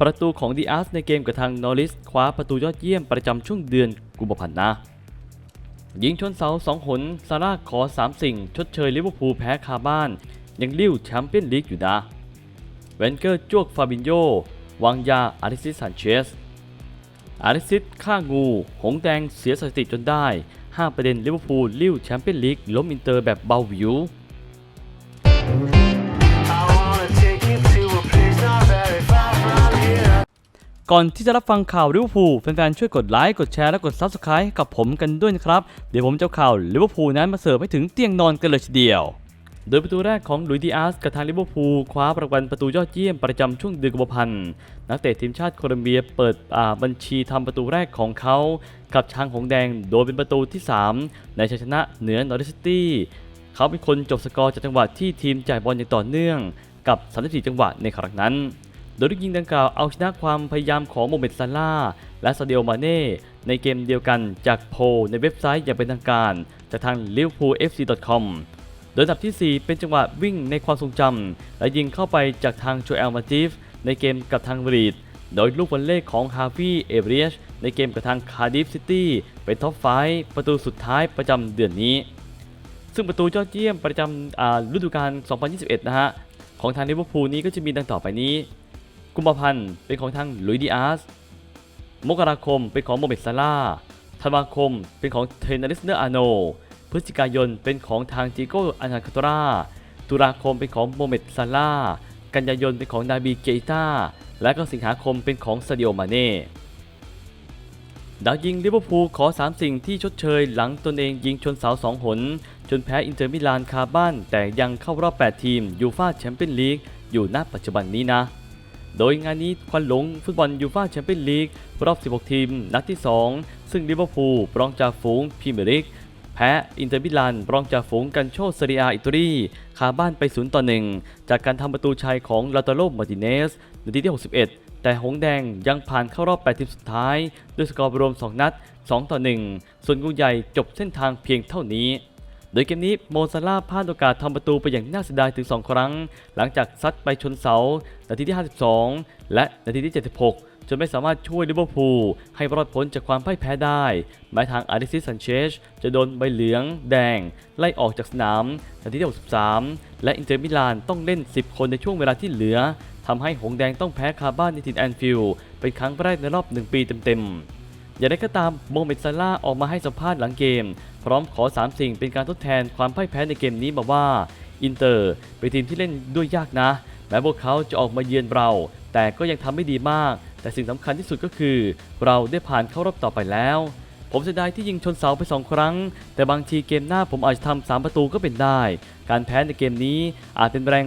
ประตูของดีอาร์สในเกมกับทางนอริสคว้าประตูยอดเยี่ยมประจำช่วงเดือนกุมภาพันธ์นะ ยิงชนเสาสองหนซาร่าขอ 3 สิ่ง ชดเชยลิเวอร์พูลแพ้คาบ้าน ยังลิ้วแชมเปี้ยนลีกอยู่นะเวนเกอร์จวกฟาบินโยวางยาอาริซิสซานเชสอาริซิสฆ่างู หงแดงเสียสถิติจนได้ 5 ประเด็นลิเวอร์พูลลิ้วแชมเปี้ยนลีกล้มอินเตอร์แบบเบาหวิว ก่อนที่จะรับฟังข่าวลิเวอร์พูลแฟนๆช่วยกดไลค์กดแชร์และกด Subscribe กับผมกันด้วยนะครับ เดี๋ยวผมจะข่าวลิเวอร์พูลนั้นมาเสิร์ฟให้ถึงเตียงนอนกันเลยทีเดียว โดยประตูแรกของลุยดีอาสกับทางลิเวอร์พูลคว้ารางวัลประตูยอดเยี่ยมประจำช่วงเดือนกุมภาพันธ์นักเตะทีมชาติโคลอมเบียเปิดบัญชีทำประตูแรกของเขา กับช้างหงแดงโดยเป็นประตูที่ 3 ในชัยชนะเหนือนอริสซิตี้เขาเป็นคนจบสกอร์จากจังหวะที่ทีมจ่ายบอลอย่างต่อเนื่องกับ 34 จังหวะในครั้งนั้น โดยลูกยิงดังกล่าวเอาชนะความพยายามของโมเมดซาลาและซาเดียมาเน่ในเกมเดียวกันจากโพในเว็บไซต์อย่างเป็นทางการ จากทาง liverpoolfc.com โดยอันดับทีสี่4 เป็นจังหวะวิ่งในความทรงจำและยิงเข้าไปจากทางโจเอลมาติฟในเกมกับทางบรีดโดยลูกวอลเล่ของฮาวิเอเบรียชในเกมกับทางคาร์ดิฟซิตี้เป็นท็อปไฟประตูสุดท้ายประจำเดือนนี้ ซึ่งประตูยอดเยี่ยมประจำฤดูกาล 2021 นะฮะ ของทางลิเวอร์พูลนี้ก็จะมีดังต่อไปนี้ กุมภาพันธ์เป็นของทางลุยดิอาส มกราคมเป็นของโมเมดซาลาธันวาคมเป็นของเทนนิสเนอร์อาโน พฤศจิกายนเป็นของทางจิโก้อานาคาตราตุลาคมเป็นของโมเมดซาลากันยายนเป็นของดาบีเกต้า และก็สิงหาคมเป็นของซาดิโอมาเน่ ดาวยิงลิเวอร์พูลขอ 3 สิ่งที่ชดเชยหลังตนเองยิงชนเสาสองหน จนแพ้อินเตอร์มิลานคาบ้าน แต่ยังเข้ารอบ 8 ทีมยูฟ่าแชมเปี้ยนลีกอยู่ณปัจจุบันนี้นะ โดยงานนี้ควันหลงฟุตบอลยูฟ่าแชมเปี้ยนลีกรอบ 16 ทีม นัดที่ 2 ซึ่งลิเวอร์พูลรองจากฝูงพรีเมียร์ลีกแพ้อินเตอร์มิลานรองจากฝูงกันโชเซเรียอิตาลีคาบ้านไป 0 ต่อ 1 จากการทำประตูชัยของลาตาโลมาร์ติเนสนาทีที่ 61 แต่หงแดงยังผ่านเข้ารอบ 8 ทีมสุดท้าย ด้วยสกอร์รวม 2 นัด 2 ต่อ 1 ส่วนงูใหญ่จบเส้นทางเพียงเท่านี้ โดยเกมนี้โมซาลาพลาดโอกาสทำประตูไปอย่างน่าเสียดายถึง 2 ครั้ง หลังจากซัดไปชนเสา นาทีที่ 52 และนาทีที่ 76 จนไม่สามารถช่วยลิเวอร์พูลให้รอดพ้นจากความพ่ายแพ้ได้ แม้ทางอาริซิสซันเชสจะโดนใบเหลือง แดง ไล่ออกจากสนาม นาทีที่ 63 และอินเตอร์มิลานต้องเล่น 10 คนในช่วงเวลาที่เหลือทำให้หงแดงต้องแพ้คาบ้านในถิ่นแอนฟิลด์เป็นครั้งแรกในรอบ 1 ปีเต็มๆ อย่างไรก็ตามโมเมดซาลาออกมาให้สัมภาษณ์หลังเกม พร้อมขอ 3 สิ่งเป็นการทดแทนความพ่ายแพ้ในเกมนี้มาว่า อินเตอร์เป็นทีมที่เล่นด้วยยากนะ แม้พวกเขาจะออกมาเยือนเรา แต่ก็ยังทำไม่ดีมาก แต่สิ่งสำคัญที่สุดก็คือ เราได้ผ่านเข้ารอบต่อไปแล้ว ผมเสียดายที่ยิงชนเสาไป 2 ครั้ง แต่บางทีเกมหน้าผมอาจจะทำสามประตูก็เป็นได้ การแพ้ในเกมนี้อาจเป็นแรง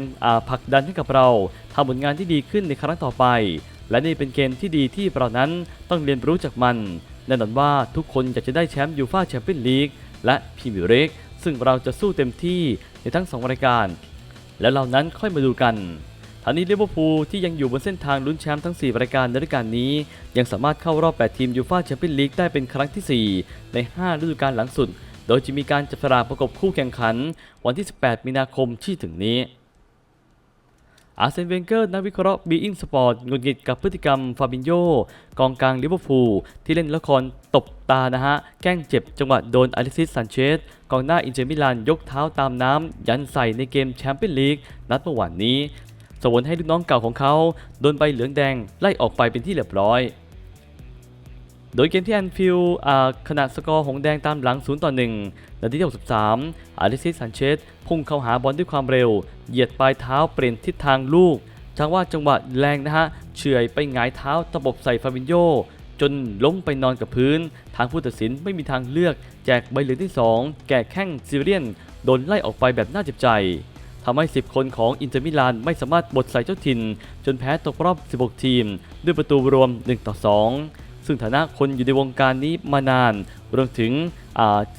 ผลักดันให้กับเราทำผลงานที่ดีขึ้นในครั้งต่อไป และนี่เป็นเกมที่ดีที่เรานั้นต้องเรียนรู้จากมัน แน่นอนว่าทุกคนอยากจะได้แชมป์ยูฟ่าแชมเปี้ยนลีกและพรีเมียร์ลีกซึ่งเราจะสู้เต็มที่ในทั้ง 2 รายการ แล้วเรานั้นค่อยมาดูกันทางนี้ลิเวอร์พูลที่ยังอยู่บนเส้นทางลุ้นแชมป์ทั้ง 4 รายการในฤดูกาลนี้ ยังสามารถเข้ารอบ 8 ทีมยูฟ่าแชมเปี้ยนลีกได้เป็นครั้งทีสี่4 ใน 5 ฤดูกาลหลังสุด โดยจะมีการจับสลากประกบคู่แข่งขัน วันที่ 18 มีนาคมที่ถึงนี้ อาร์เซนเวนเกอร์นักวิเคราะห์บีอิงสปอร์ตงุนงิดกับพฤติกรรมฟาบินโยกองกลางลิเวอร์พูลที่เล่นละครตบตานะฮะ แกล้งเจ็บจังหวะโดนอลิซิสซันเชสกองหน้าอินเตอร์มิลานยกเท้าตามน้ำ ยันใส่ในเกมแชมเปี้ยนลีกนัดเมื่อวานนี้ส่งผลให้ลูกน้องเก่าของเขาโดนใบเหลืองแดงไล่ออกไปเป็นที่เรียบร้อย โดยเกมที่แอนฟิลด์อ่าขณะสกอร์หงแดงตามหลัง 0 ต่อ 1 นาทีที่ 63 อาริซิสซันเชสพุ่งเข้าหาบอลด้วยความเร็ว เหยียดปลายเท้าเปลี่ยนทิศทางลูกจังว่าจังหวะแรงนะฮะ เฉื่อยไปหงายเท้าตะบบใส่ฟาบินโยจนล้มไปนอนกับพื้น ทางผู้ตัดสินไม่มีทางเลือก แจกใบเหลืองที่ 2 แก่แข้งซิเรียน โดนไล่ออกไปแบบน่าเจ็บใจทำให้ 10 คนของอินเตอร์มิลานไม่สามารถบดใส่เจ้าถิ่น จนแพ้ตกรอบ 16 ทีม ด้วยประตูรวม 1 ต่อ 2 ซึ่งฐานะคนอยู่ในวงการนี้มานาน รวมถึง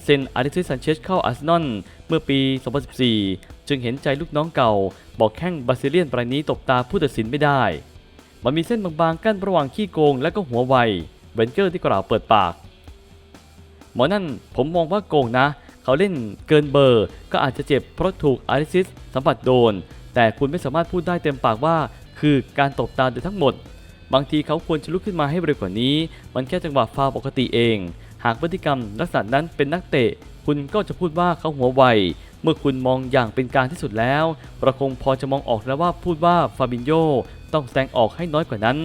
เซนอาริซิสซันเชสเข้าอาร์เซนอลเมื่อปี 2014 จึงเห็นใจลูกน้องเก่า บอกแข้งบราซิเลียนรายนี้ตบตาผู้ตัดสินไม่ได้ มันมีเส้นบางๆกั้นระหว่างขี้โกงและก็หัวไวเบนเกอร์ที่กล่าวเปิดปาก หมอนั่นผมมองว่าโกงนะ เขาเล่นเกินเบอร์ ก็อาจจะเจ็บเพราะถูกอาริซิสสัมผัสโดน แต่คุณไม่สามารถพูดได้เต็มปากว่า คือการตบตาโดยทั้งหมด บางทีเขาควรจะลุกขึ้นมาให้เร็วกว่านี้ มันแค่จังหวะฟาวปกติเอง หากพฤติกรรมลักษณะนั้นเป็นนักเตะ คุณก็จะพูดว่าเขาหัวไว เมื่อคุณมองอย่างเป็นการที่สุดแล้วเราคงพอจะมองออกแล้วว่าพูดว่าฟาบินโยต้องแสดงออกให้น้อยกว่านั้น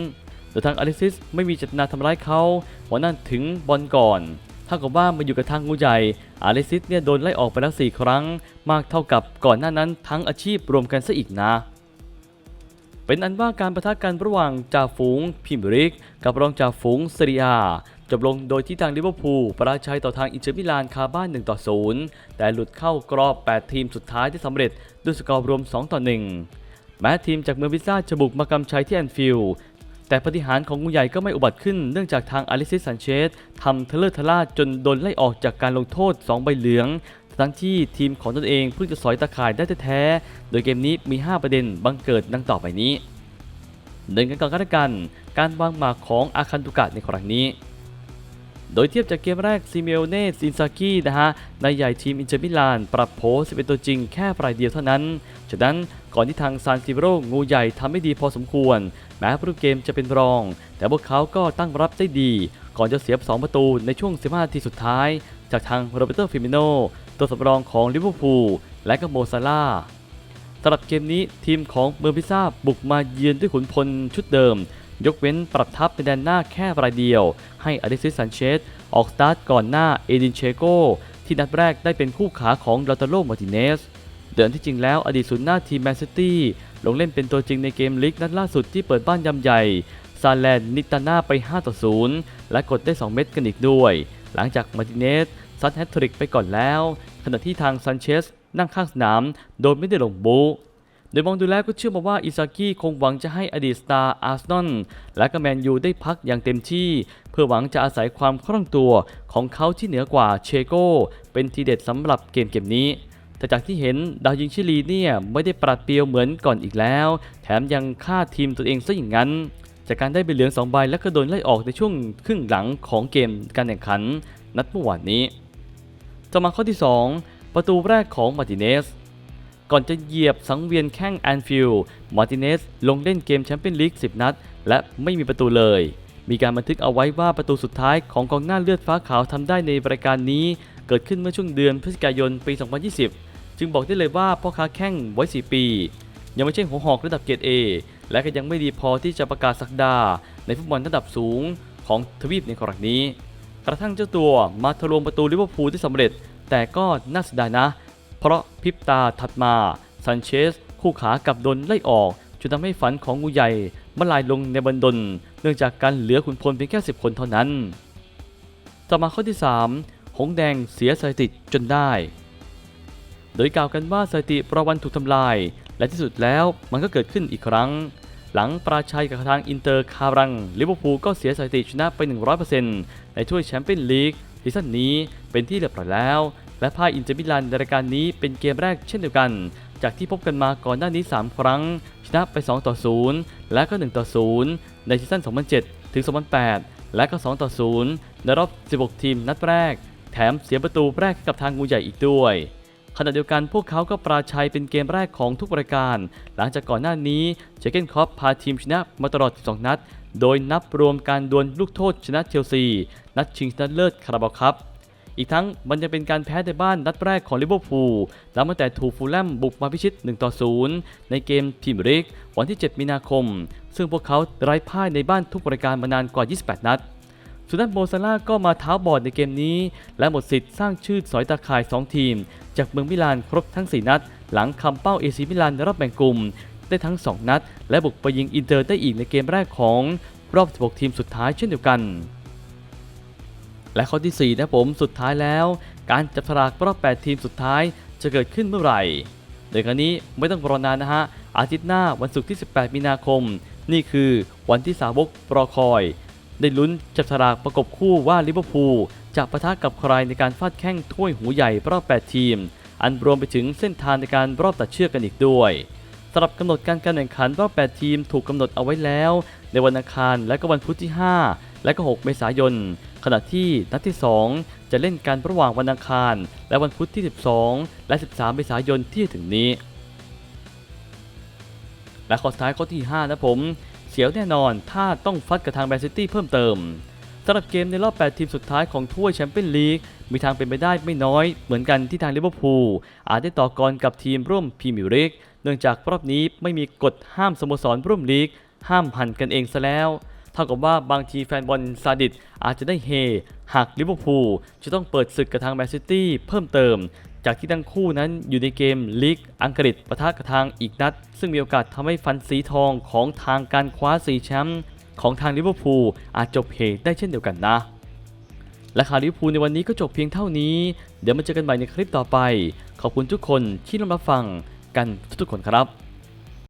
โดยทางอลิซิสไม่มีเจตนาทำร้ายเขาหัวนั่นถึงบอลก่อนเท่ากับว่ามาอยู่กับทางงูใหญ่อลิซิสเนี่ยโดนไล่ออกไปแล้ว 4 ครั้ง มากเท่ากับก่อนหน้านั้นทั้งอาชีพรวมกันซะอีกนะ เป็นอันว่าการประทะกันระหว่างจ่าฝูงพิมริก กับรองจ่าฝูงเซรียจบลงโดยที่ทางลิเวอร์พูลประชัยต่อทางอินเตอร์มิลานคาบ้าน 1 ต่อ 0 แต่หลุดเข้ากรอบ 8 ทีมสุดท้ายที่สำเร็จด้วยสกอร์รวม 2 ต่อ 1 แม้ทีมจากเมืองพิซซ่าจะบุกมากำชัยที่แอนฟิลด์แต่ปฏิหารของงูใหญ่ก็ไม่อุบัติขึ้นเนื่องจากทางอลิซิสซันเชสทำเทเลอร์ทล่าจนโดนไล่ออกจากการลงโทษ 2 ใบเหลือง ทั้งที่ทีมของตนเองเพิ่งจะสอยตะข่ายได้แท้ๆ โดยเกมนี้มี 5 ประเด็นบังเกิดดังต่อไปนี้เดินกันก่อนกันกัน การวางหมากของอาคันตุกะในครั้งนี้ โดยเทียบจากเกมแรกซิเมโอเน่ซินซากินะฮะนายใหญ่ทีมอินเตอร์มิลาน ปรับโผสิเป็นตัวจริงแค่ปลายเดียวเท่านั้นจากนั้นก่อนที่ทางซานซิโร่งูใหญ่ทำไม่ดีพอสมควร แม้รูปเกมจะเป็นรอง แต่พวกเขาก็ตั้งรับได้ดี ก่อนจะเสียบ 2 ประตูในช่วง 15นาทีสุดท้าย จากทางโรเบโตฟิมิโนตัวสำรองของลิเวอร์พูลและก็โมซาลาสำหรับเกมนี้ทีมของเมืองพิซซ่าบุกมาเยือนด้วยขุนพลชุดเดิม ยกเว้นปรับทัพในแดนหน้าแค่รายเดียว ให้อลิซิสซันเชสออกสตาร์ทก่อนหน้าเอดินเชโกที่นัดแรกได้เป็นคู่ขาของลาตาโลมาติเนสเดินที่จริงแล้วอดีตศูนย์หน้าทีมแมนซิตี้ลงเล่นเป็นตัวจริงในเกมลีกนัดล่าสุดที่เปิดบ้านยำใหญ่ซาแลนนิตาน่าไป 5 ต่อ 0 และกดได้ 2 เม็ดกันอีกด้วย หลังจากมาติเนส ซัดแฮตทริกไปก่อนแล้ว ขณะที่ทางซันเชสนั่งข้างสนาม โดยไม่ได้ลงบูโดยมองดูแล้วก็เชื่อมาว่าอิซากิคงหวังจะให้อดีตสตาร์อาร์เซนอลและก็แมนยูได้พักอย่างเต็มที่ เพื่อหวังจะอาศัยความคล่องตัวของเขาที่เหนือกว่าเชโกเป็นทีเด็ดสำหรับเกมเกมนี้ แต่จากที่เห็นดาวยิงชิลีเนี่ยไม่ได้ปราดเปรียวเหมือนก่อนอีกแล้ว แถมยังฆ่าทีมตัวเองซะอย่างนั้น จากการได้ใบเหลือง2ใบและก็โดนไล่ออกในช่วงครึ่งหลังของเกมการแข่งขัน นัดเมื่อวานนี้ ต่อมาข้อที่ 2 ประตูแรกของมาร์ติเนส ก่อนจะเหยียบสังเวียนแข้งแอนฟิลด์มาร์ติเนสลงเล่นเกมแชมเปี้ยนลีก 10 นัด และไม่มีประตูเลย มีการบันทึกเอาไว้ว่าประตูสุดท้ายของกองหน้าเลือดฟ้าขาวทำได้ในรายการนี้ เกิดขึ้นเมื่อช่วงเดือนพฤศจิกายนปี 2020 จึงบอกได้เลยว่าพ่อค้าแข้งไว้4ปี ยังไม่ใช่หัวหอกระดับเกรด A และก็ยังไม่ดีพอที่จะประกาศสักดาในฟุตบอลระดับสูงของทวีปในครั้งนี้ กระทั่งเจ้าตัวมาทะลวงประตูลิเวอร์พูลได้สำเร็จ แต่ก็น่าเสียดายนะ เพราะพริบตาถัดมาซันเชสคู่ขากับโดนไล่ออกจนทำให้ฝันของงูใหญ่มาลายลงในบันดล เนื่องจากการเหลือขุนพลเพียงแค่ 10 คนเท่านั้น ต่อมาข้อที่ 3 หงแดงเสียสถิติจนได้ โดยกล่าวกันว่าสถิติประวันถูกทำลาย และที่สุดแล้วมันก็เกิดขึ้นอีกครั้ง หลังปราชัยกับทางอินเตอร์คารังลิเวอร์พูลก็เสียสถิติชนะไป 100%ในถ้วยแชมเปี้ยนลีกซีซั่นนี้เป็นที่เรียบร้อยแล้ว และพ่ายอินเตอร์มิลานในรายการนี้เป็นเกมแรกเช่นเดียวกัน จากที่พบกันมาก่อนหน้านี้ 3 ครั้ง ชนะไป 2 ต่อ 0 และก็ 1 ต่อ 0 ในซีซั่น 2007 ถึง 2008 และก็ 2 ต่อ 0 ในรอบ 16 ทีมนัดแรก แถมเสียประตูแรกกับทางงูใหญ่อีกด้วย ขณะเดียวกันพวกเขาก็ปราชัยเป็นเกมแรกของทุกรายการ หลังจากก่อนหน้านี้เจเกนคอปพาทีมชนะมาตลอด 12 นัด โดยนับรวมการดวลลูกโทษชนะเชลซี นัดชิงชนะเลิศคาราบาวครับอีกทั้งมันยังเป็นการแพ้ในบ้านนัดแรกของลิเวอร์พูลหลังตั้งแต่ถูกฟูลแลมบุกมาพิชิต 1 ต่อ 0 ในเกมพรีมร์ลีกวันที่ 7 มีนาคม ซึ่งพวกเขาไร้พ่ายในบ้านทุกรายการมานานกว่า 28 นัด สุนันโมซาร่าก็มาเท้าบอดในเกมนี้ และหมดสิทธิ์สร้างชื่อสอยตาข่าย 2 ทีม จากเมืองมิลานครบทั้ง 4 นัด หลังคำเป้าเอซีมิลานในรอบแบ่งกลุ่ม ได้ทั้ง 2 นัด และบุกไปยิงอินเตอร์ได้อีกในเกมแรกของรอบ 16 ทีมสุดท้ายเช่นเดียวกัน และข้อที่ 4 นะผมสุดท้ายแล้ว การจับฉลากรอบ 8 ทีมสุดท้ายจะเกิดขึ้นเมื่อไหร่โดยครั้นี้ไม่ต้องรอนานนะฮะอาทิตย์หน้าวันศุกร์ที่ 18 มีนาคม นี่คือวันที่สาวกรอคอย ได้ลุ้นจับฉลากประกบคู่ว่าลิเวอร์พูลจะประทะกับใครในการฟาดแข้งถ้วยหูใหญ่รอบ 8 ทีม อันรวมไปถึงเส้นทางในการรอบตัดเชือกกันอีกด้วยสำหรับกำหนดการการแข่งขันรอบ 8 ทีมถูกกำหนดเอาไว้แล้ว ในวันอังคารและก็วันพุธที่ 5 และก็ 6 เมษายน ขณะที่นัดที่ 2 จะเล่นกันระหว่างวันอังคาร และวันพุธที่ 12 และ 13 เมษายนที่ถึงนี้ และข้อสุดท้ายข้อที่ 5 นะผม เสียวแน่นอนถ้าต้องฟัดกับทางแมนซิตี้เพิ่มเติมสำหรับเกมในรอบ 8 ทีมสุดท้ายของถ้วยแชมเปี้ยนลีกมีทางเป็นไปได้ไม่น้อย เหมือนกันที่ทางลิเวอร์พูลอาจได้ต่อกรกับทีมร่วมพรีเมียร์ลีกเนื่องจากรอบนี้ไม่มีกฎห้ามสโมสรร่วมลีก ห้ามหันกันเองซะแล้วเท่ากับว่าบางทีแฟนบอลซาดิสอาจจะได้เฮหากลิเวอร์พูลจะต้องเปิดศึกกับทางแมนซิตี้เพิ่มเติม จากที่ทั้งคู่นั้นอยู่ในเกมลีกอังกฤษปะทะกับทางอีกนัด ซึ่งมีโอกาสทำให้ฟันสีทองของทางการคว้าสีแชมป์ของทางลิเวอร์พูลอาจจบเหได้เช่นเดียวกันนะและข่าวลิเวอร์พูลในวันนี้ก็จบเพียงเท่านี้ เดี๋ยวมาเจอกันใหม่ในคลิปต่อไป ขอบคุณทุกคนที่รับฟังกันทุกๆคนครับ